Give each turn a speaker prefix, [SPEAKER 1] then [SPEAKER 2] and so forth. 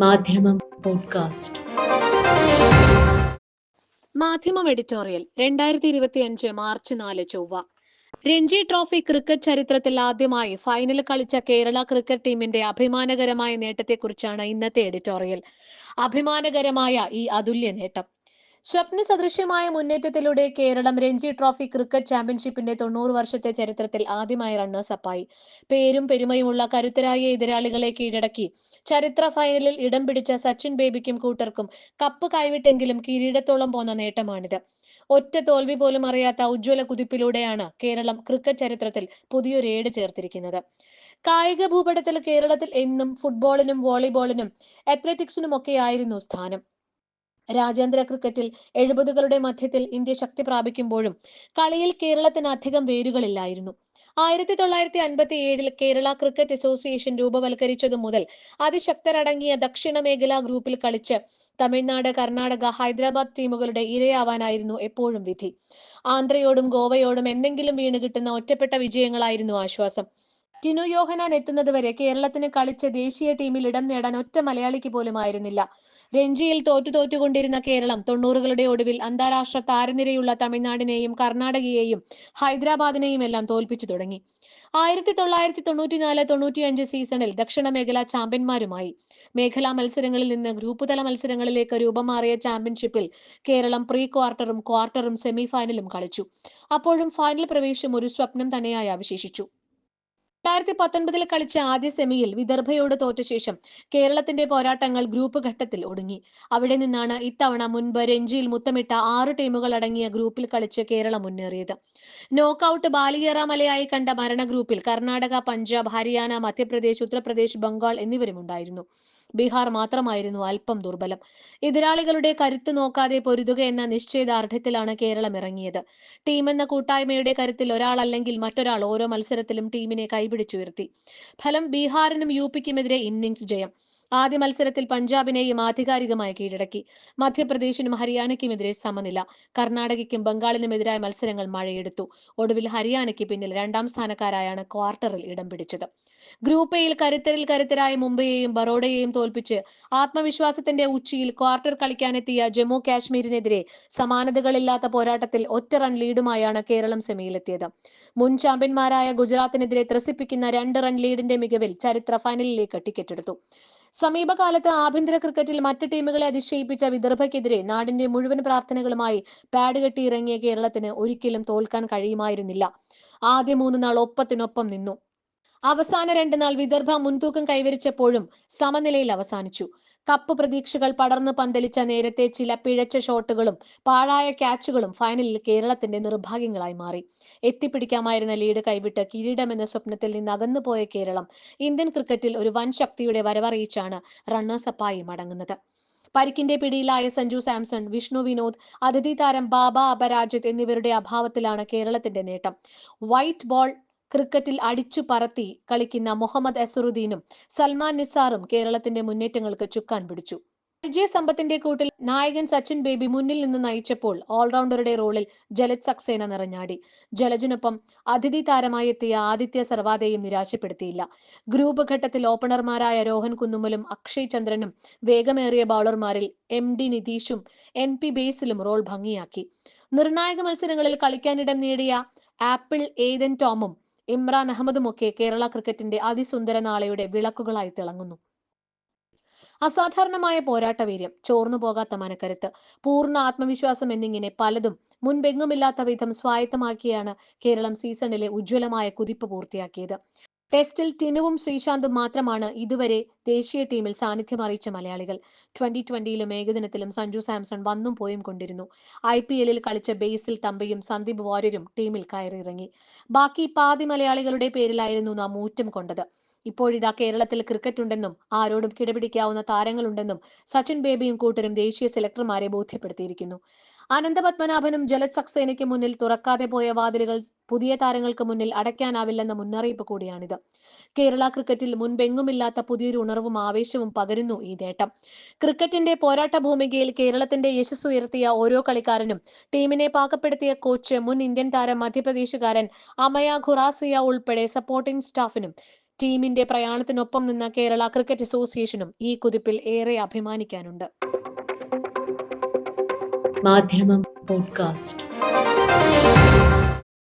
[SPEAKER 1] മാധ്യമം പോഡ്കാസ്റ്റ്.
[SPEAKER 2] മാധ്യമം എഡിറ്റോറിയൽ രണ്ടായിരത്തി ഇരുപത്തി അഞ്ച് മാർച്ച് നാല് ചൊവ്വ. രഞ്ജി ട്രോഫി ക്രിക്കറ്റ് ചരിത്രത്തിൽ ആദ്യമായി ഫൈനൽ കളിച്ച കേരള ക്രിക്കറ്റ് ടീമിന്റെ അഭിമാനകരമായ നേട്ടത്തെക്കുറിച്ചാണ് ഇന്നത്തെ എഡിറ്റോറിയൽ. അഭിമാനകരമായ ഈ അതുല്യ നേട്ടം. സ്വപ്ന സദൃശ്യമായ മുന്നേറ്റത്തിലൂടെ കേരളം രഞ്ജി ട്രോഫി ക്രിക്കറ്റ് ചാമ്പ്യൻഷിപ്പിന്റെ തൊണ്ണൂറ് വർഷത്തെ ചരിത്രത്തിൽ ആദ്യമായി റണ്ണേഴ്സ് അപ്പായി പേരും പെരുമയുമുള്ള കരുത്തരായ എതിരാളികളെ കീഴടക്കി. ചരിത്ര ഫൈനലിൽ ഇടം പിടിച്ച സച്ചിൻ ബേബിക്കും കൂട്ടർക്കും കപ്പ് കൈവിട്ടെങ്കിലും കിരീടത്തോളം പോന്ന നേട്ടമാണിത്. ഒറ്റ തോൽവി പോലും അറിയാത്ത ഉജ്ജ്വല കുതിപ്പിലൂടെയാണ് കേരളം ക്രിക്കറ്റ് ചരിത്രത്തിൽ പുതിയൊരു ഏട് ചേർത്തിരിക്കുന്നത്. കായിക ഭൂപടത്തിൽ കേരളത്തിൽ എന്നും ഫുട്ബോളിനും വോളിബോളിനും അത്ലറ്റിക്സിനും ഒക്കെയായിരുന്നു സ്ഥാനം. രാജ്യാന്തര ക്രിക്കറ്റിൽ എഴുപതുകളുടെ മധ്യത്തിൽ ഇന്ത്യ ശക്തി പ്രാപിക്കുമ്പോഴും കളിയിൽ കേരളത്തിന് അധികം വേരുകളില്ലായിരുന്നു. ആയിരത്തി തൊള്ളായിരത്തി അൻപത്തി ഏഴിൽ കേരള ക്രിക്കറ്റ് അസോസിയേഷൻ രൂപവൽക്കരിച്ചതു മുതൽ അതിശക്തരടങ്ങിയ ദക്ഷിണ മേഖലാ ഗ്രൂപ്പിൽ കളിച്ച് തമിഴ്നാട് കർണാടക ഹൈദരാബാദ് ടീമുകളുടെ ഇരയാവാനായിരുന്നു എപ്പോഴും വിധി. ആന്ധ്രയോടും ഗോവയോടും എന്തെങ്കിലും വീണ് കിട്ടുന്ന ഒറ്റപ്പെട്ട വിജയങ്ങളായിരുന്നു ആശ്വാസം. ടിനു യോഹനാൻ എത്തുന്നതുവരെ കേരളത്തിന് കളിച്ച് ദേശീയ ടീമിൽ ഇടം നേടാൻ ഒറ്റ മലയാളിക്ക് പോലും ആയിരുന്നില്ല രഞ്ജിയിൽ തോറ്റു തോറ്റുകൊണ്ടിരുന്ന കേരളം തൊണ്ണൂറുകളുടെ ഒടുവിൽ അന്താരാഷ്ട്ര താരനിരയുള്ള തമിഴ്നാടിനെയും കർണാടകയെയും ഹൈദരാബാദിനെയും എല്ലാം തോൽപ്പിച്ചു തുടങ്ങി. ആയിരത്തി തൊള്ളായിരത്തി തൊണ്ണൂറ്റിനാല് തൊണ്ണൂറ്റിയഞ്ച് സീസണിൽ ദക്ഷിണ മേഖല ചാമ്പ്യന്മാരുമായി. മേഖലാ മത്സരങ്ങളിൽ നിന്ന് ഗ്രൂപ്പ് തല മത്സരങ്ങളിലേക്ക് രൂപം മാറിയ ചാമ്പ്യൻഷിപ്പിൽ കേരളം പ്രീ ക്വാർട്ടറും ക്വാർട്ടറും സെമിഫൈനലും കളിച്ചു. അപ്പോഴും ഫൈനൽ പ്രവേശം ഒരു സ്വപ്നം തന്നെയായി അവശേഷിച്ചു. രണ്ടായിരത്തി പത്തൊൻപതിൽ കളിച്ച ആദ്യ സെമിയിൽ വിദർഭയോട് തോറ്റ ശേഷം കേരളത്തിന്റെ പോരാട്ടങ്ങൾ ഗ്രൂപ്പ് ഘട്ടത്തിൽ ഒടുങ്ങി. അവിടെ നിന്നാണ് ഇത്തവണ മുൻപ് രഞ്ജിയിൽ മുത്തമിട്ട ആറ് ടീമുകൾ അടങ്ങിയ ഗ്രൂപ്പിൽ കളിച്ച് കേരളം മുന്നേറിയത്. നോക്കൌട്ട് ബാലികേറ മലയായി കണ്ട മരണ ഗ്രൂപ്പിൽ കർണാടക പഞ്ചാബ് ഹരിയാന മധ്യപ്രദേശ് ഉത്തർപ്രദേശ് ബംഗാൾ എന്നിവരുമുണ്ടായിരുന്നു ബീഹാർ മാത്രമായിരുന്നു അല്പം ദുർബലം. എതിരാളികളുടെ കരുത്ത് നോക്കാതെ പൊരുതുക എന്ന നിശ്ചയദാർഢ്യത്തിലാണ് കേരളം ഇറങ്ങിയത്. ടീം എന്ന കൂട്ടായ്മയുടെ കരുത്തിൽ ഒരാളല്ലെങ്കിൽ മറ്റൊരാൾ ഓരോ മത്സരത്തിലും ടീമിനെ കൈപിടിച്ചുയർത്തി. ഫലം ബീഹാറിനും യു പിക്കുമെതിരെ ഇന്നിംഗ്സ് ജയം. ആദ്യ മത്സരത്തിൽ പഞ്ചാബിനെയും ആധികാരികമായി കീഴടക്കി. മധ്യപ്രദേശിനും ഹരിയാനയ്ക്കുമെതിരെ സമനില. കർണാടകയ്ക്കും ബംഗാളിനുമെതിരായ മത്സരങ്ങൾ മഴയെടുത്തു. ഒടുവിൽ ഹരിയാനയ്ക്ക് പിന്നിൽ രണ്ടാം സ്ഥാനക്കാരായാണ് ക്വാർട്ടറിൽ ഇടം പിടിച്ചത്. ഗ്രൂപ്പ് എയിൽ കരുത്തരിൽ കരുത്തരായ മുംബൈയെയും ബറോഡയെയും തോൽപ്പിച്ച് ആത്മവിശ്വാസത്തിന്റെ ഉച്ചിയിൽ ക്വാർട്ടർ കളിക്കാനെത്തിയ ജമ്മു കാശ്മീരിനെതിരെ സമാനതകളില്ലാത്ത പോരാട്ടത്തിൽ ഒറ്റ റൺ ലീഡുമായാണ് കേരളം സെമിയിലെത്തിയത്. മുൻ ചാമ്പ്യന്മാരായ ഗുജറാത്തിനെതിരെ ത്രസിപ്പിക്കുന്ന രണ്ട് റൺ ലീഡിന്റെ മികവിൽ ചരിത്ര ഫൈനലിലേക്ക് ടിക്കറ്റ് എടുത്തു. സമീപകാലത്ത് ആഭ്യന്തര ക്രിക്കറ്റിൽ മറ്റ് ടീമുകളെ അതിശയിപ്പിച്ച വിദർഭയ്ക്കെതിരെ നാടിന്റെ മുഴുവൻ പ്രാർത്ഥനകളുമായി പാഡ് കെട്ടി ഇറങ്ങിയ കേരളത്തിന് ഒരിക്കലും തോൽക്കാൻ കഴിയുമായിരുന്നില്ല. ആദ്യ മൂന്ന് നാൾ ഒപ്പത്തിനൊപ്പം നിന്നു. അവസാന രണ്ട് നാൾ വിദർഭ മുൻതൂക്കം കൈവരിച്ചപ്പോഴും സമനിലയിൽ അവസാനിച്ചു. കപ്പ് പ്രതീക്ഷകൾ പടർന്നു പന്തലിച്ച നേരത്തെ ചില പിഴച്ച ഷോട്ടുകളും പാഴായ ക്യാച്ചുകളും ഫൈനലിൽ കേരളത്തിന്റെ നിർഭാഗ്യങ്ങളായി മാറി. എത്തിപ്പിടിക്കാമായിരുന്ന ലീഡ് കൈവിട്ട് കിരീടമെന്ന സ്വപ്നത്തിൽ നിന്ന് അകന്നുപോയ കേരളം ഇന്ത്യൻ ക്രിക്കറ്റിൽ ഒരു വൻ ശക്തിയുടെ വരവറിയിച്ചാണ് റണ്ണേഴ്സപ്പായി മടങ്ങുന്നത്. പരിക്കിന്റെ പിടിയിലായ സഞ്ജു സാംസൺ വിഷ്ണു വിനോദ് അതിഥി താരം ബാബ അപരാജിത് എന്നിവരുടെ അഭാവത്തിലാണ് കേരളത്തിന്റെ നേട്ടം. വൈറ്റ് ബോൾ ക്രിക്കറ്റിൽ അടിച്ചു പറത്തി കളിക്കുന്ന മുഹമ്മദ് അസറുദ്ദീനും സൽമാൻ നിസാറും കേരളത്തിന്റെ മുന്നേറ്റങ്ങൾക്ക് ചുക്കാൻ പിടിച്ചു. വിജയസമ്പത്തിന്റെ കൂട്ടിൽ നായകൻ സച്ചിൻ ബേബി മുന്നിൽ നിന്ന് നയിച്ചപ്പോൾ ഓൾറൗണ്ടറുടെ റോളിൽ ജലജ് സക്സേന നിറഞ്ഞാടി. ജലജിനൊപ്പം അതിഥി താരമായി എത്തിയ ആദിത്യ സർവാദയും നിരാശപ്പെടുത്തിയില്ല. ഗ്രൂപ്പ് ഘട്ടത്തിൽ ഓപ്പണർമാരായ രോഹൻ കുന്നുമലും അക്ഷയ് ചന്ദ്രനും വേഗമേറിയ ബൗളർമാരിൽ എം ഡി നിതീഷും എൻ പി ബേസിലും റോൾ ഭംഗിയാക്കി. നിർണായക മത്സരങ്ങളിൽ കളിക്കാനിടം നേടിയ ആപ്പിൾ ഏതൻ ടോമും ഇമ്രാൻ അഹമ്മദുമൊക്കെ കേരള ക്രിക്കറ്റിന്റെ അതിസുന്ദര നാളെയുടെ വിളക്കുകളായി തിളങ്ങുന്നു. അസാധാരണമായ പോരാട്ടവീര്യം ചോർന്നു പോകാത്ത മനക്കരുത്ത് പൂർണ ആത്മവിശ്വാസം എന്നിങ്ങനെ പലതും മുൻപെങ്ങുമില്ലാത്ത വിധം സ്വായത്തമാക്കിയാണ് കേരളം സീസണിലെ ഉജ്ജ്വലമായ കുതിപ്പ് പൂർത്തിയാക്കിയത്. ടെസ്റ്റിൽ ടിനുവും ശ്രീശാന്തും മാത്രമാണ് ഇതുവരെ ദേശീയ ടീമിൽ സാന്നിധ്യം അറിയിച്ച മലയാളികൾ. ട്വന്റി ട്വന്റിയിലും ഏകദിനത്തിലും സഞ്ജു സാംസൺ വന്നും പോയും കൊണ്ടിരുന്നു. ഐ പി എല്ലിൽ കളിച്ച ബേസിൽ തമ്പയും സന്ദീപ് വാര്യരും ടീമിൽ കയറിയിറങ്ങി. ബാക്കി പാതി മലയാളികളുടെ പേരിലായിരുന്നു നാം ഊറ്റം കൊണ്ടത്. ഇപ്പോഴിതാ കേരളത്തിൽ ക്രിക്കറ്റ് ഉണ്ടെന്നും ആരോടും കിടപിടിക്കാവുന്ന താരങ്ങളുണ്ടെന്നും സച്ചിൻ ബേബിയും കൂട്ടരും ദേശീയ സെലക്ടർമാരെ ബോധ്യപ്പെടുത്തിയിരിക്കുന്നു. അനന്തപത്മനാഭനും ജലജ് സക്സേനയ്ക്ക് മുന്നിൽ തുറക്കാതെ പോയ വാതിലുകൾ പുതിയ താരങ്ങൾക്ക് മുന്നിൽ അടയ്ക്കാനാവില്ലെന്ന മുന്നറിയിപ്പ് കൂടിയാണിത്. കേരള ക്രിക്കറ്റിൽ മുൻപെങ്ങുമില്ലാത്ത പുതിയൊരു ഉണർവും ആവേശവും പകരുന്നു ഈ നേട്ടം. ക്രിക്കറ്റിന്റെ പോരാട്ട ഭൂമികയിൽ കേരളത്തിന്റെ യശസ് ഉയർത്തിയ ഓരോ കളിക്കാരനും ടീമിനെ പാകപ്പെടുത്തിയ കോച്ച് മുൻ ഇന്ത്യൻ താരം മധ്യപ്രദേശുകാരൻ അമയ ഖുറാസിയ ഉൾപ്പെടെ സപ്പോർട്ടിംഗ് സ്റ്റാഫിനും ടീമിന്റെ പ്രയാണത്തിനൊപ്പം നിന്ന കേരള ക്രിക്കറ്റ് അസോസിയേഷനും ഈ കുതിപ്പിൽ ഏറെ അഭിമാനിക്കാനുണ്ട്.
[SPEAKER 1] മാധ്യമം പോഡ്കാസ്റ്റ്.